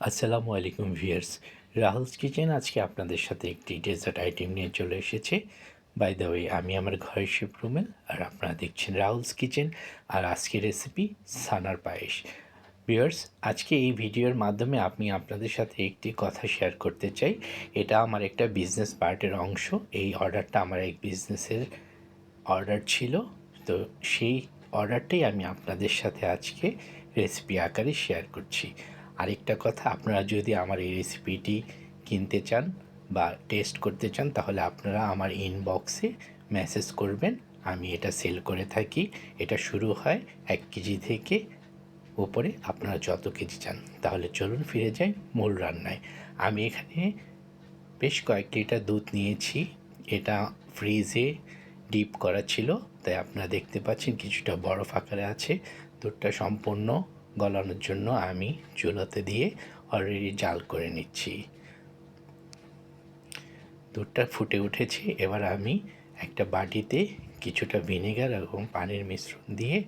আসসালামু আলাইকুম viewers Rahul's kitchen আজকে আপনাদের সাথে একটি ডেজার্ট আইটেম নিয়ে চলে এসেছে। বাই দ্য ওয়ে আমি আমার ঘরের শেপ রুমেল আর আপনারা দেখছেন রাহুলস কিচেন আর আজকের রেসিপি সানার পায়েস। ভিউয়ার্স, আজকে এই ভিডিওর মাধ্যমে আমি আপনাদের সাথে একটি কথা শেয়ার করতে চাই। এটা আমার একটা বিজনেস পার্টের অংশ। এই অর্ডারটা আমার এক বিজনেসের অর্ডার ছিল। তো সেই অর্ডারটাই আমি আপনাদের সাথে আজকে রেসিপি আকারে শেয়ার করছি। আরেকটা কথা, আপনারা যদি আমার এই রেসিপিটি কিনতে চান বা টেস্ট করতে চান, তাহলে আপনারা আমার ইনবক্সে মেসেজ করবেন। আমি এটা সেল করে থাকি। এটা শুরু হয় এক কেজি থেকে ওপরে আপনারা যত কেজি চান। তাহলে চলুন ফিরে যাই মূল রান্নায়। আমি এখানে বেশ কয়েক লিটার দুধ নিয়েছি। এটা ফ্রিজে ডিপ করা ছিল, তাই আপনারা দেখতে পাচ্ছেন কিছুটা বরফ আকারে আছে। দুধটা সম্পূর্ণ গলানোর জন্য আমি চুলোতে দিয়ে অলরেডি জাল করে নিচ্ছি। দুধটা ফুটে উঠেছে, এবার আমি একটা বাটিতে কিছুটা ভিনেগার এবং পানির মিশ্রণ দিয়ে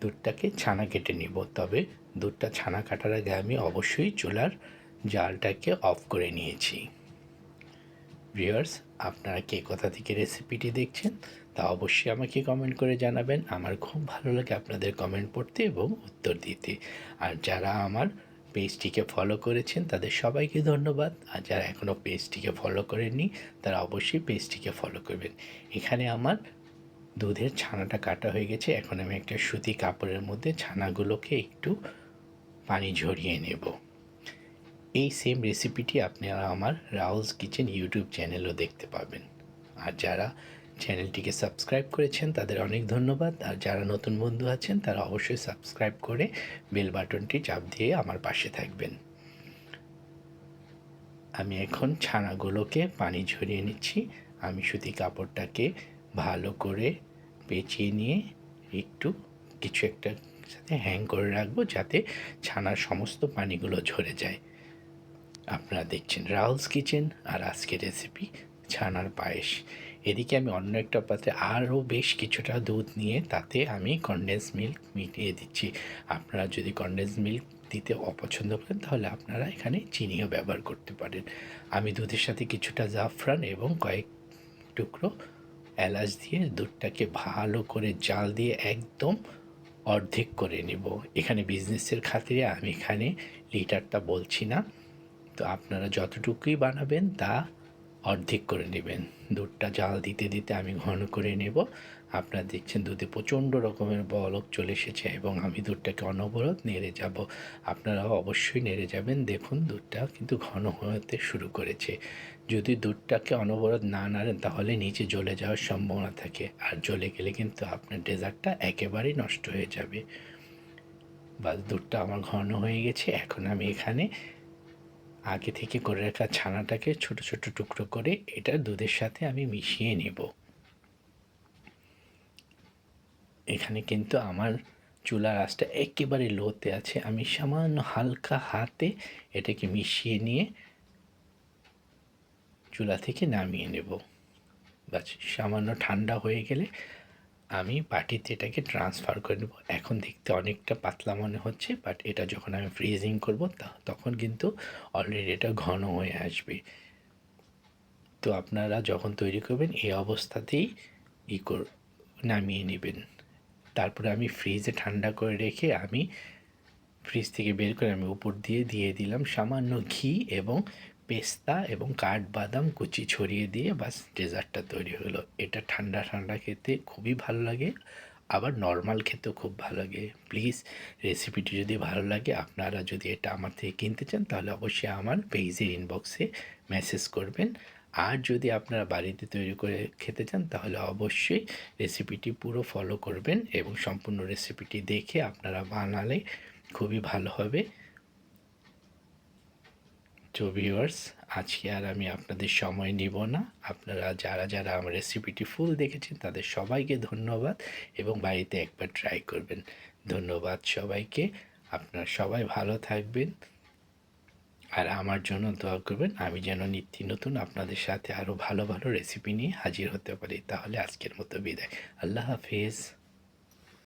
দুধটাকে ছানা কেটে নিব। তবে দুধটা ছানা কাটার আগে আমি অবশ্যই চুলার জালটাকে অফ করে নিয়েছি। ভিউয়ার্স, আপনারা কে কোথা থেকে রেসিপিটি দেখছেন তা অবশ্যই আমাকে কমেন্ট করে জানাবেন। আমার খুব ভালো লাগে আপনাদের কমেন্ট পড়তে এবং উত্তর দিতে। আর যারা আমার পেজটিকে ফলো করেছেন, তাদের সবাইকে ধন্যবাদ। আর যারা এখনও পেজটিকে ফলো করেননি, তারা অবশ্যই পেজটিকে ফলো করবেন। এখানে আমার দুধের ছানাটা কাটা হয়ে গেছে। এখন আমি একটা সুতি কাপড়ের মধ্যে ছানাগুলোকে একটু পানি ঝরিয়ে নেব। এই সেম রেসিপিটি আপনারা আমার রাউলস কিচেন ইউটিউব চ্যানেলও দেখতে পাবেন। আর যারা চ্যানেলটিকে সাবস্ক্রাইব করেছেন, তাদের অনেক ধন্যবাদ। আর যারা নতুন বন্ধু আছেন, তারা অবশ্যই সাবস্ক্রাইব করে বেল বাটনটি চাপ দিয়ে আমার পাশে থাকবেন। আমি এখন ছানাগুলোকে পানি ঝরিয়ে নিচ্ছি। আমি সুতি কাপড়টাকে ভালো করে পেঁচিয়ে নিয়ে একটু কিছু একটা সাথে হ্যাং করে রাখব যাতে ছানার সমস্ত পানিগুলো ঝরে যায়। আপনারা দেখছেন রাহুলস কিচেন আর আজকের রেসিপি ছানার পায়েস। এদিকে আমি অন্য একটা পাত্রে আরও বেশ কিছুটা দুধ নিয়ে তাতে আমি কনডেন্স মিল্ক মিটিয়ে দিচ্ছি। আপনারা যদি কনডেন্স মিল্ক দিতে অপছন্দ করেন, তাহলে আপনারা এখানে চিনিও ব্যবহার করতে পারেন। আমি দুধের সাথে কিছুটা জাফরান এবং কয়েক টুকরো এলাচ দিয়ে দুধটাকে ভালো করে জাল দিয়ে একদম অর্ধেক করে নেব। এখানে বিজনেসের খাতিরে আমি এখানে লিটারটা বলছি না। তো আপনারা যতটুকুই বানাবেন তা অর্ধেক করে নেবেন। দুধটা জাল দিতে দিতে আমি ঘন করে নেব। আপনারা দেখছেন দুধে প্রচণ্ড রকমের বলক চলে এসেছে এবং আমি দুধটাকে অনবরত নেড়ে যাব। আপনারাও অবশ্যই নেড়ে যাবেন। দেখুন, দুধটা কিন্তু ঘন হতে শুরু করেছে। যদি দুধটাকে অনবরত না নাড়েন, তাহলে নিচে জ্বলে যাওয়ার সম্ভাবনা থাকে। আর জ্বলে গেলে কিন্তু আপনার ডেজার্টটা একেবারেই নষ্ট হয়ে যাবে। বা দুধটা আমার ঘন হয়ে গেছে। এখন আমি এখানে আগে থেকে করে রাখা ছানাটাকে ছোট ছোট টুকরো করে এটা দুধের সাথে আমি মিশিয়ে নেব। এখানে কিন্তু আমার চুলার আঁচটা একেবারে লোতে আছে। আমি সামান্য হালকা হাতে এটাকে মিশিয়ে নিয়ে চুলা থেকে নামিয়ে নেব। বাস, সামান্য ঠান্ডা হয়ে গেলে আমি বাটিতে এটাকে ট্রান্সফার করে নেব। এখন দেখতে অনেকটা পাতলা মনে হচ্ছে বাট এটা যখন আমি ফ্রিজিং করব তখন কিন্তু অলরেডি এটা ঘন হয়ে আসবে। তো আপনারা যখন তৈরি করবেন, এই অবস্থাতেই ই কর নামিয়ে নেবেন। তারপরে আমি ফ্রিজে ঠান্ডা করে রেখে আমি ফ্রিজ থেকে বের করে আমি উপর দিয়ে দিয়ে দিলাম সামান্য ঘি এবং পেস্তা এবং কাঠবাদাম কুচি ছড়িয়ে দিয়ে বাস ডেজার্টটা তৈরি হলো। এটা ঠান্ডা ঠান্ডা খেতে খুবই ভালো লাগে, আবার নর্মাল খেতেও খুব ভালো লাগে। প্লিজ, রেসিপিটি যদি ভালো লাগে, আপনারা যদি এটা আমার থেকে কিনতে চান, তাহলে অবশ্যই আমার পেজের ইনবক্সে মেসেজ করবেন। আর যদি আপনারা বাড়িতে তৈরি করে খেতে চান, তাহলে অবশ্যই রেসিপিটি পুরো ফলো করবেন এবং সম্পূর্ণ রেসিপিটি দেখে আপনারা বানালে খুবই ভালো হবে। তো ভিউয়ার্স আজকে আর আমি আপনাদের সময় নিব না। আপনারা যারা যারা আমার রেসিপিটি ফুল দেখেছেন, তাদের সবাইকে ধন্যবাদ এবং বাড়িতে একবার ট্রাই করবেন। ধন্যবাদ সবাইকে। আপনারা সবাই ভালো থাকবেন। আর আমার জন্য দোয়া করবেন, আমি যেন নিত্য নতুন আপনাদের সাথে আরও ভালো ভালো রেসিপি নিয়ে হাজির হতে পারি। তাহলে আজকের মতো বিদায়। আল্লাহ হাফিজ।